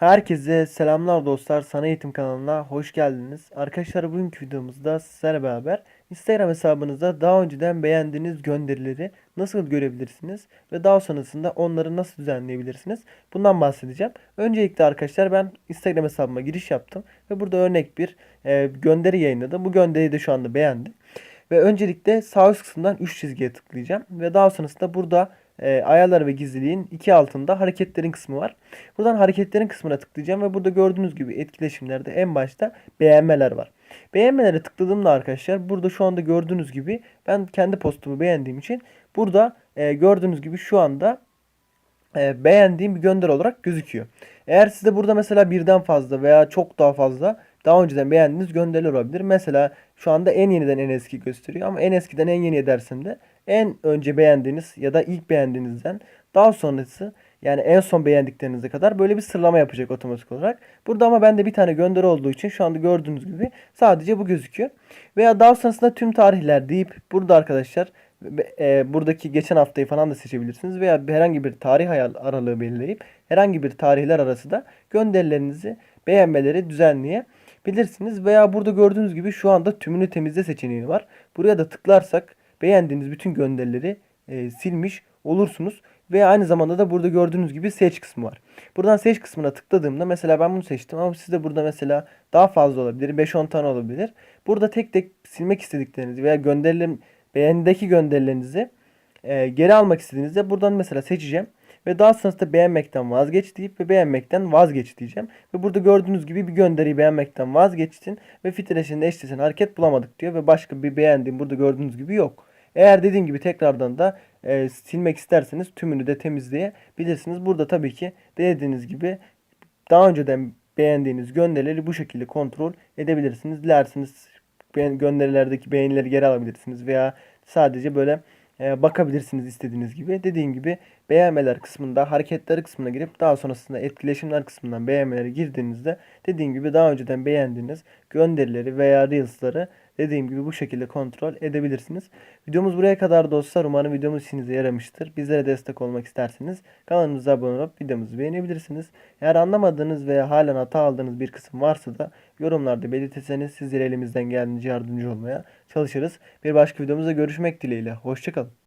Herkese selamlar dostlar. Sana Eğitim kanalına hoş geldiniz. Arkadaşlar bugünkü videomuzda sizlerle beraber Instagram hesabınızda daha önceden beğendiğiniz gönderileri nasıl görebilirsiniz ve daha sonrasında onları nasıl düzenleyebilirsiniz? Bundan bahsedeceğim. Öncelikle arkadaşlar ben Instagram hesabıma giriş yaptım ve burada örnek bir e, gönderi yayınladım. Bu gönderiyi de şu anda beğendim. Ve öncelikle sağ üst kısımdan 3 çizgiye tıklayacağım ve daha sonrasında burada e, ayarlar ve gizliliğin iki altında hareketlerin kısmı var. Buradan hareketlerin kısmına tıklayacağım ve burada gördüğünüz gibi etkileşimlerde en başta beğenmeler var. Beğenmelere tıkladığımda arkadaşlar burada şu anda gördüğünüz gibi ben kendi postumu beğendiğim için burada e, gördüğünüz gibi şu anda e, beğendiğim bir gönderi olarak gözüküyor. Eğer sizde burada mesela birden fazla veya çok daha fazla daha önceden beğendiğiniz gönderiler olabilir. Mesela şu anda en yeniden en eski gösteriyor ama en eskiden en yeni edersem de en önce beğendiğiniz ya da ilk beğendiğinizden daha sonrası yani en son beğendiklerinize kadar böyle bir sıralama yapacak otomatik olarak. Burada ama bende bir tane gönderi olduğu için şu anda gördüğünüz gibi sadece bu gözüküyor. Veya daha sonrasında tüm tarihler deyip burada arkadaşlar e, buradaki geçen haftayı falan da seçebilirsiniz. Veya herhangi bir tarih aralığı belirleyip herhangi bir tarihler arası da gönderilerinizi beğenmeleri düzenleyebilirsiniz. Veya burada gördüğünüz gibi şu anda tümünü temizle seçeneği var. Buraya da tıklarsak beğendiğiniz bütün gönderileri e, silmiş olursunuz. Ve aynı zamanda da burada gördüğünüz gibi seç kısmı var. Buradan seç kısmına tıkladığımda mesela ben bunu seçtim ama sizde burada mesela daha fazla olabilir. 5-10 tane olabilir. Burada tek tek silmek istediklerinizi veya gönderilerim beğenideki gönderilerinizi e, geri almak istediğinizde buradan mesela seçeceğim. Ve daha sonrasında beğenmekten vazgeç deyip ve beğenmekten vazgeç diyeceğim. Ve burada gördüğünüz gibi bir gönderiyi beğenmekten vazgeçtin ve filtreşinde eşleşen hareket bulamadık diyor. Ve başka bir beğendiğim burada gördüğünüz gibi yok. Eğer dediğim gibi tekrardan da e, silmek isterseniz tümünü de temizleyebilirsiniz. Burada tabii ki dediğiniz gibi daha önceden beğendiğiniz gönderileri bu şekilde kontrol edebilirsiniz. Dilerseniz beğen- gönderilerdeki beğenileri geri alabilirsiniz veya sadece böyle e, bakabilirsiniz istediğiniz gibi. Dediğim gibi beğenmeler kısmında hareketleri kısmına girip daha sonrasında etkileşimler kısmından beğenmeleri girdiğinizde dediğim gibi daha önceden beğendiğiniz gönderileri veya reels'ları dediğim gibi bu şekilde kontrol edebilirsiniz. Videomuz buraya kadar dostlar. Umarım videomuz işinize yaramıştır. Bizlere destek olmak isterseniz kanalımıza abone olup videomuzu beğenebilirsiniz. Eğer anlamadığınız veya halen hata aldığınız bir kısım varsa da yorumlarda belirtirseniz sizlere elimizden geldiğince yardımcı olmaya çalışırız. Bir başka videomuzda görüşmek dileğiyle. Hoşçakalın.